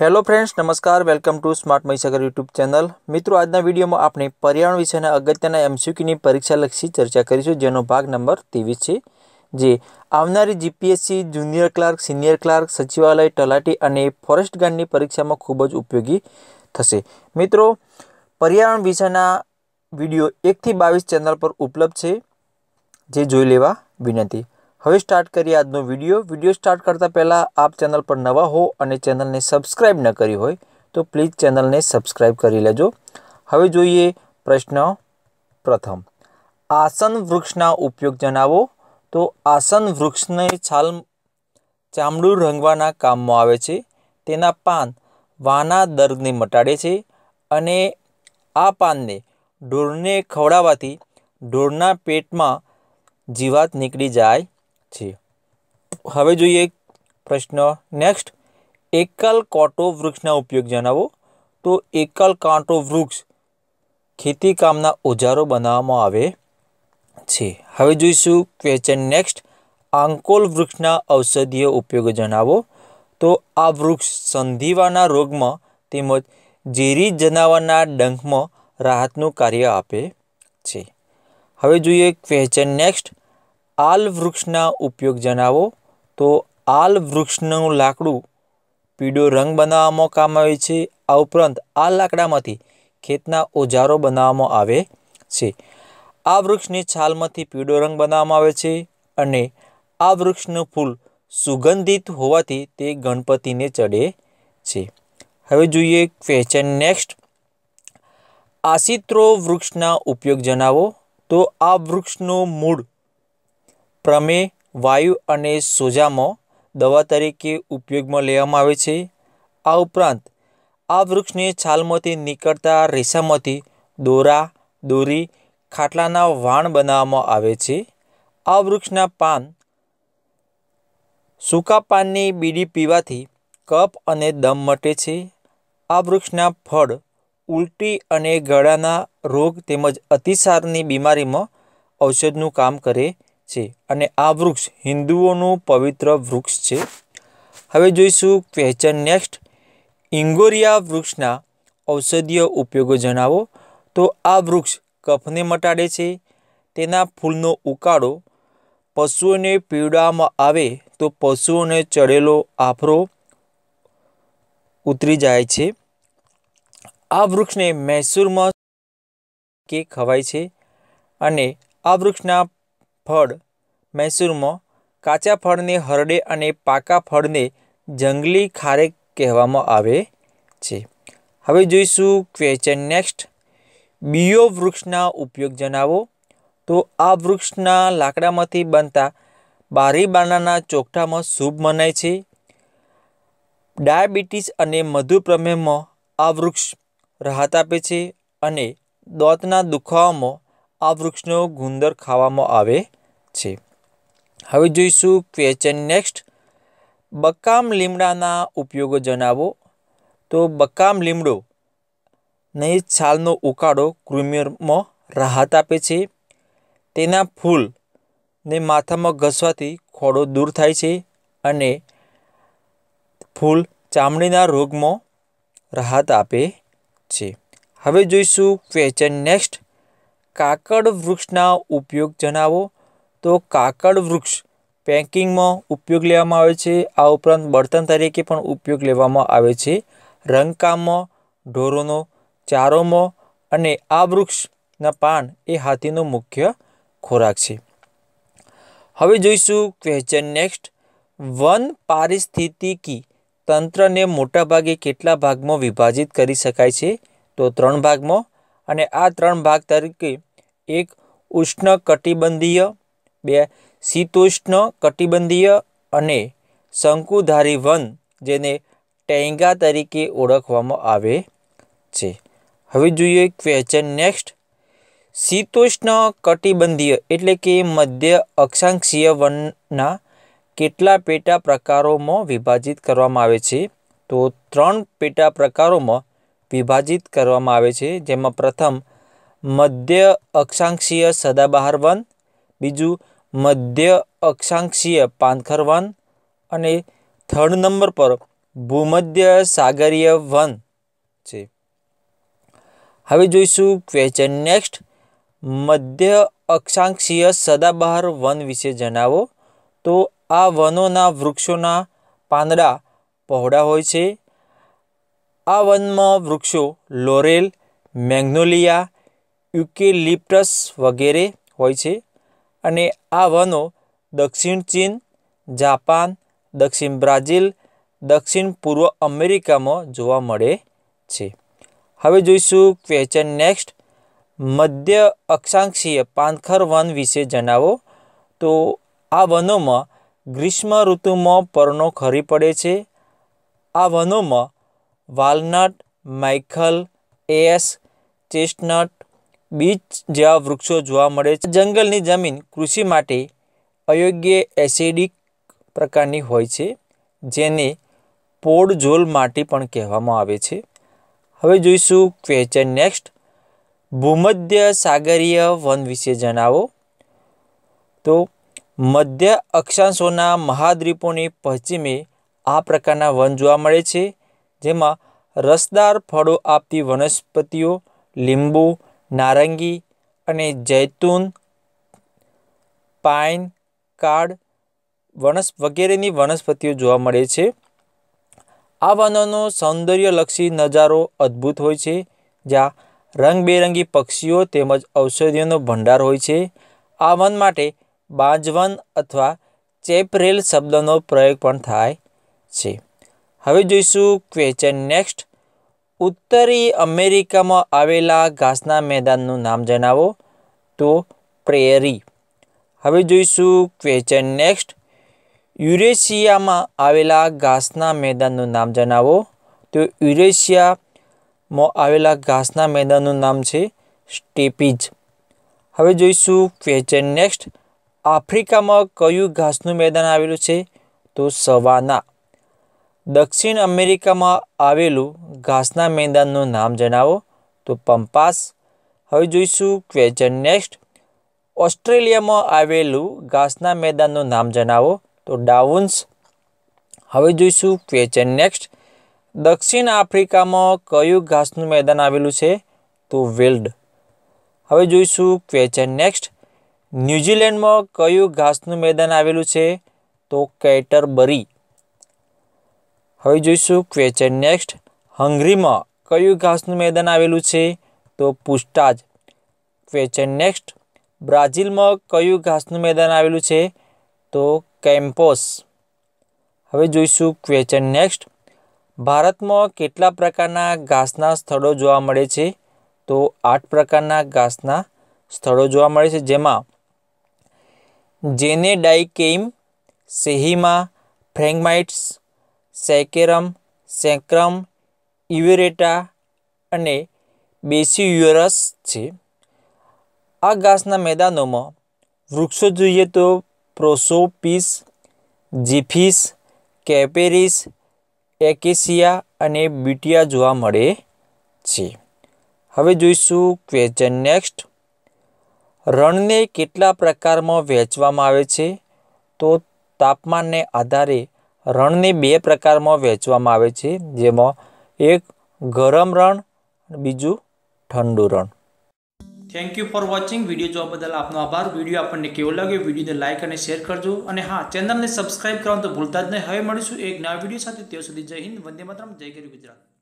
Hello friends નમસ્કાર welcome to smart Mahisagar YouTube channel મિત્રો, આજના વિડીયોમાં આપણે પર્યાવરણ વિષયના અગત્યના એમસીક્યુની પરીક્ષાલક્ષી ચર્ચા કરીશું, જેનો ભાગ નંબર ત્રેવીસ છે. જે આવનારી GPSC junior clerk senior clerk સચિવાલય, તલાટી અને ફોરેસ્ટ ગાર્ડની પરીક્ષામાં ખૂબ જ ઉપયોગી થશે. મિત્રો, પર્યાવરણ વિષયના વીડિયો એકથી બાવીસ ચેનલ પર ઉપલબ્ધ છે. જે જોઈ લેવા વિનંતી. હવે સ્ટાર્ટ કરીએ આજનો વીડિયો વીડિયો સ્ટાર્ટ કરતાં પહેલાં આપ ચેનલ પર નવા હો અને ચેનલને સબસ્ક્રાઈબ ન કરી હોય, તો પ્લીઝ ચેનલને સબસ્ક્રાઈબ કરી લેજો. હવે જોઈએ પ્રશ્ન પ્રથમ. આસન વૃક્ષના ઉપયોગ જણાવો. તો આસન વૃક્ષને છાલ ચામડું રંગવાના કામમાં આવે છે. તેના પાન વાના દર્દને મટાડે છે અને આ પાનને ઢોરને ખવડાવવાથી ઢોરના પેટમાં જીવાત નીકળી જાય છે હવે જોઈએ પ્રશ્ન. નેક્સ્ટ એકલ કોટો વૃક્ષના ઉપયોગ જણાવો. તો એકલ કાંટો વૃક્ષ ખેતી કામના ઓજારો બનાવવામાં આવે છે. હવે જોઈશું ક્વેશ્ચન નેક્સ્ટ આંકોલ વૃક્ષના ઔષધીય ઉપયોગો જણાવો. તો આ વૃક્ષ સંધિવાના રોગમાં તેમજ ઝેરી જનાવરના ડંખમાં રાહતનું કાર્ય આપે છે. હવે જોઈએ ક્વેશ્ચન નેક્સ્ટ આલ વૃક્ષના ઉપયોગ જણાવો. તો આલ વૃક્ષનું લાકડું પીળો રંગ બનાવવામાં કામ આવે છે. આ ઉપરાંત આ લાકડામાંથી ખેતના ઓજારો બનાવવામાં આવે છે. આ વૃક્ષની છાલમાંથી પીળો રંગ બનાવવામાં આવે છે અને આ વૃક્ષનું ફૂલ સુગંધિત હોવાથી તે ગણપતિને ચડે છે. હવે જોઈએ ક્વેશ્ચન નેક્સ્ટ આશિત્રો વૃક્ષના ઉપયોગ જણાવો. તો આ વૃક્ષનું મૂળ પ્રમેય, વાયુ અને સોજામાં દવા તરીકે ઉપયોગમાં લેવામાં આવે છે. આ ઉપરાંત, આ વૃક્ષની છાલમાંથી નીકળતા રેસામાંથી દોરા, દોરી, ખાટલાના વાણ બનાવવામાં આવે છે. આ વૃક્ષના પાન સૂકા પાનની બીડી પીવાથી કફ અને દમ મટે છે. આ વૃક્ષના ફળ ઉલટી અને ગળાના રોગ તેમજ અતિસારની બીમારીમાં ઔષધનું કામ કરે છે. અને આ વૃક્ષ હિન્દુઓનું પવિત્ર વૃક્ષ છે. હવે જોઈશું ક્વેશ્ચન નેક્સ્ટ ઇંગોરિયા વૃક્ષના ઔષધીય ઉપયોગો જણાવો. તો આ વૃક્ષ કફને મટાડે છે. તેના ફૂલનો ઉકાળો પશુઓને પીવડાવવામાં આવે તો પશુઓને ચડેલો આફરો ઉતરી જાય છે. આ વૃક્ષને મૈસૂરમાં કે ખવાય છે. અને આ વૃક્ષના ફળ. મૈસૂરમાં કાચા ફળને હરડે અને પાકા ફળને જંગલી ખારેક કહેવામાં આવે છે. હવે જોઈશું ક્વેશ્ચન નેક્સ્ટ બીઓ વૃક્ષના ઉપયોગ જણાવો. તો આ વૃક્ષના લાકડામાંથી બનતા બારી બાનાના ચોકઠામાં શુભ મનાય છે. ડાયાબિટીસ અને મધુપ્રમેહમાં આ વૃક્ષ રાહત આપે છે અને દોતના દુખાવામાં આ વૃક્ષનો ગુંદર ખાવામાં આવે છે. હવે જોઈશું ક્વેશ્ચન નેક્સ્ટ બકામ લીમડાના ઉપયોગો જણાવો. તો બકામ લીમડો નહીં છાલનો ઉકાળો કૃમિમાં રાહત આપે છે. તેના ફૂલ ને માથામાં ઘસવાથી ખોડો દૂર થાય છે અને ફૂલ ચામડીના રોગમાં રાહત આપે છે. હવે જોઈશું ક્વેશ્ચન નેક્સ્ટ કાકડ વૃક્ષના ઉપયોગ જણાવો. તો કાકડ વૃક્ષ પેકિંગમાં ઉપયોગ લેવામાં આવે છે. આ ઉપરાંત બળતણ તરીકે પણ ઉપયોગ લેવામાં આવે છે. રંગકામમાં, ઢોરોનો ચારોમાં અને આ વૃક્ષના પાન એ હાથીનો મુખ્ય ખોરાક છે. હવે જોઈશું ક્વેશ્ચન નેક્સ્ટ વન પારિસ્થિતિકી તંત્રને મોટાભાગે કેટલા ભાગમાં વિભાજિત કરી શકાય છે? તો ત્રણ ભાગમાં અને આ ત્રણ ભાગ તરીકે એક ઉષ્ણ કટિબંધીય બે, શીતોષ્ણ, કટિબંધીય અને શંકુધારી વન જેને ટેંગા તરીકે ઓળખવામાં આવે છે. હવે જોઈએ ક્વેશ્ચન નેક્સ્ટ શીતોષ્ણ, કટિબંધીય એટલે કે મધ્ય અક્ષાંશીય વનના કેટલા પેટા પ્રકારોમાં વિભાજિત કરવામાં આવે છે? તો ત્રણ પેટા પ્રકારોમાં વિભાજિત કરવામાં આવે છે. જેમાં પ્રથમ, મધ્ય અક્ષાંશીય સદાબહાર વન, બીજું મધ્ય અક્ષાંશીય પાનખર વન અને થર્ડ નંબર પર ભૂમધ્ય સાગરીય વન છે. હવે જોઈશું ક્વેશ્ચન નેક્સ્ટ મધ્ય અક્ષાંશીય સદાબહાર વન વિશે જણાવો. તો આ વનોના વૃક્ષોના પાંદડા પહોળા હોય છે. આ વનમાં વૃક્ષો લોરેલ, મેગ્નોલિયા, યુકેલિપ્ટસ વગેરે હોય છે. અને આ વનો દક્ષિણ ચીન, જાપાન, દક્ષિણ બ્રાઝિલ, દક્ષિણ પૂર્વ અમેરિકામાં જોવા મળે છે. હવે જોઈશું ક્વેશ્ચન નેક્સ્ટ મધ્ય અક્ષાંશીય પાનખર વન વિશે જણાવો. તો આ વનોમાં ગ્રીષ્મ ઋતુમાં પર્ણો ખરી પડે છે. આ વનોમાં વાલનટ, માઇખલ, એસ, ચેસ્ટનટ બીચ જેવા વૃક્ષો જોવા મળે છે. જંગલની જમીન કૃષિ માટે અયોગ્ય એસિડિક પ્રકારની હોય છે, જેને પોડ ઝોલ માટી પણ કહેવામાં આવે છે. હવે જોઈશું ક્વેશ્ચન નેક્સ્ટ. ભૂમધ્ય સાગરીય વન વિશે જણાવો. તો મધ્ય અક્ષાંશોના મહાદ્વીપોની પશ્ચિમે આ પ્રકારના વન જોવા મળે છે, જેમાં રસદાર ફળો આપતી વનસ્પતિઓ લીંબુ નારંગી અને જૈતુન પાઇન કાડ, વનસ, વગેરેની વનસ્પતિઓ જોવા મળે છે. આ વનોનો સૌંદર્યલક્ષી નજારો અદ્ભુત હોય છે, જ્યાં રંગબેરંગી પક્ષીઓ તેમજ ઔષધિઓનો ભંડાર હોય છે. આ વન માટે બાંજવન અથવા ચેપરેલ શબ્દનો પ્રયોગ પણ થાય છે. હવે જોઈશું ક્વેશ્ચન નેક્સ્ટ. ઉત્તરી અમેરિકામાં આવેલા ઘાસના મેદાનનું નામ જણાવો તો પ્રેયરી હવે જોઈશું ક્વેશ્ચન નેક્સ્ટ યુરેશિયામાં આવેલા ઘાસના મેદાનનું નામ જણાવો તો યુરેશિયામાં આવેલા ઘાસના મેદાનનું નામ છે સ્ટેપીજ હવે જોઈશું ક્વેશ્ચન નેક્સ્ટ આફ્રિકામાં કયું ઘાસનું મેદાન આવેલું છે તો સવાના. દક્ષિણ અમેરિકામાં આવેલું ઘાસના મેદાનનું નામ જણાવો તો પંપાસ. હવે જોઈશું ક્વેશ્ચન નેક્સ્ટ ઓસ્ટ્રેલિયામાં આવેલું ઘાસના મેદાનનું નામ જણાવો તો ડાઉન્સ. હવે જોઈશું ક્વેશ્ચન નેક્સ્ટ દક્ષિણ આફ્રિકામાં કયું ઘાસનું મેદાન આવેલું છે તો વેલ્ડ. હવે જોઈશું ક્વેશ્ચન નેક્સ્ટ ન્યૂઝીલેન્ડમાં કયું ઘાસનું મેદાન આવેલું છે તો કેટરબરી. હવે જોઈશું ક્વેશ્ચન નેક્સ્ટ હંગરીમાં કયું ઘાસનું મેદાન આવેલું છે? તો પુસ્ટાજ ક્વેશ્ચન નેક્સ્ટ બ્રાઝિલમાં કયું ઘાસનું મેદાન આવેલું છે? તો કેમ્પોસ. હવે જોઈશું ક્વેશ્ચન નેક્સ્ટ ભારતમાં કેટલા પ્રકારના ઘાસના સ્થળો જોવા મળે છે? તો આઠ પ્રકારના ઘાસના સ્થળો જોવા મળે છે, જેમાં જેને ડાઇકેઇમ સેહિમા, ફ્રેગમાઇટ્સ સેકેરમ, સેક્રમ, ઇવેરેટા અને બેસીયુરસ છે. આ ઘાસના મેદાનોમાં વૃક્ષો જોઈએ તો પ્રોસોપીસ, જીફીસ, કેપેરિસ, એકેસિયા અને બીટિયા જોવા મળે છે. હવે જોઈશું ક્વેશ્ચન નેક્સ્ટ રણને કેટલા પ્રકારમાં વહેંચવામાં આવે છે? તો તાપમાનને આધારે રણને બે પ્રકારમાં વહેંચવામાં આવે છે, જેમાં એક ગરમ રણ બીજું ઠંડુ રણ. Thank you for watching video જોવા બદલ આપનો આભાર. વીડિયો આપણને કેવો લાગ્યો? વિડીયોને લાઇક અને શેર કરજો. અને હા ચેનલને સબસ્ક્રાઇબ કરવાનું તો ભૂલતા જ નહીં. હવે મળીશું એક નવા વીડિયો સાથે. ત્યાં સુધી જય હિન્દ. વંદે માતરમ. જય ગરી ગુજરાત.